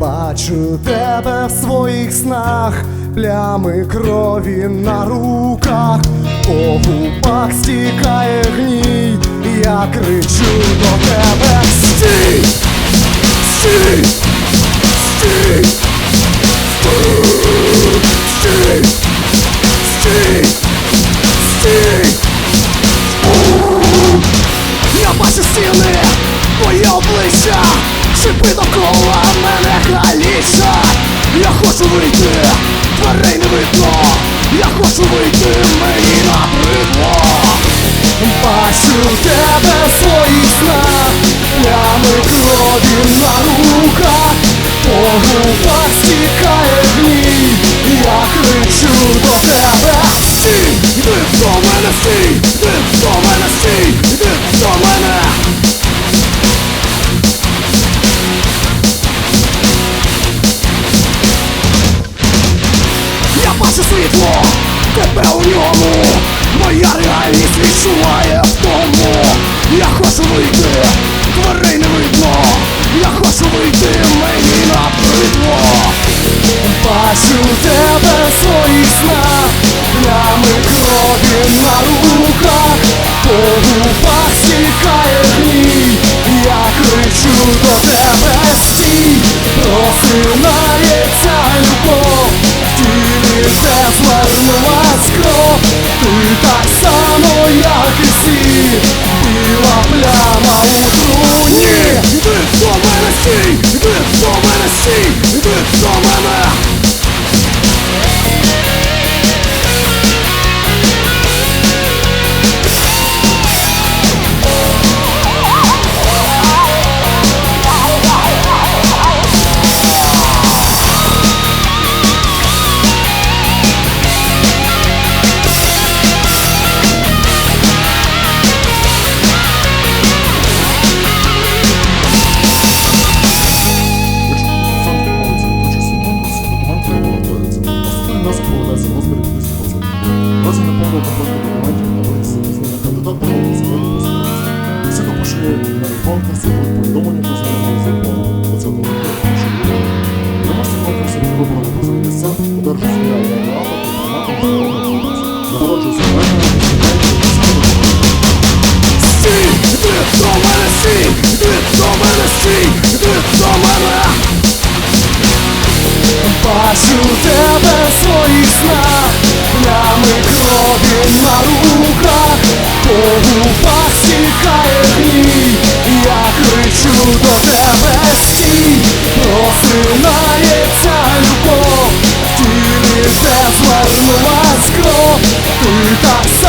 Бачу тебе в своїх снах, плями крові на руках, по губах стікає гній, я кричу до тебе Стій! Стій! Стій! Я бачу стіни, твоє обличчя, шипи довкола мене калічать Я хочу вийти, дверей не видно, я хочу вийти, мені набридло Бачу тебе в своїх снах, плями крові на руках, по губах стікає гній, я кричу до тебе. Стій, йди до мене, стій, Бачу світло, тебе у ньому. Моя реальність відчуває в тому. Я хочу вийти, дверей не видно. Я хочу вийти, мені набридло. Бачу тебе в своїх снах Плями крові на руках. По губах стікає гній. Я кричу до тебе стій. В вже звернулась кров Ти так само, як і всі Всі допущені конкурсу будуть повідомлені про знайомлення закону. До цього документу що буде. Переможці конкурсу вибору на призові місця одержать спеціальний оператор і гранату міжнародної конкурсу. Нагороджується преміями, документів та самодопомогою. Стій, іди до мене стій, іди до мене стій, іди до мене Бачу тебе в своїх снах, плями крові на руках, по стікає гній, я кричу до тебе стій, просинається любов, тілі де звернулась кров, ти так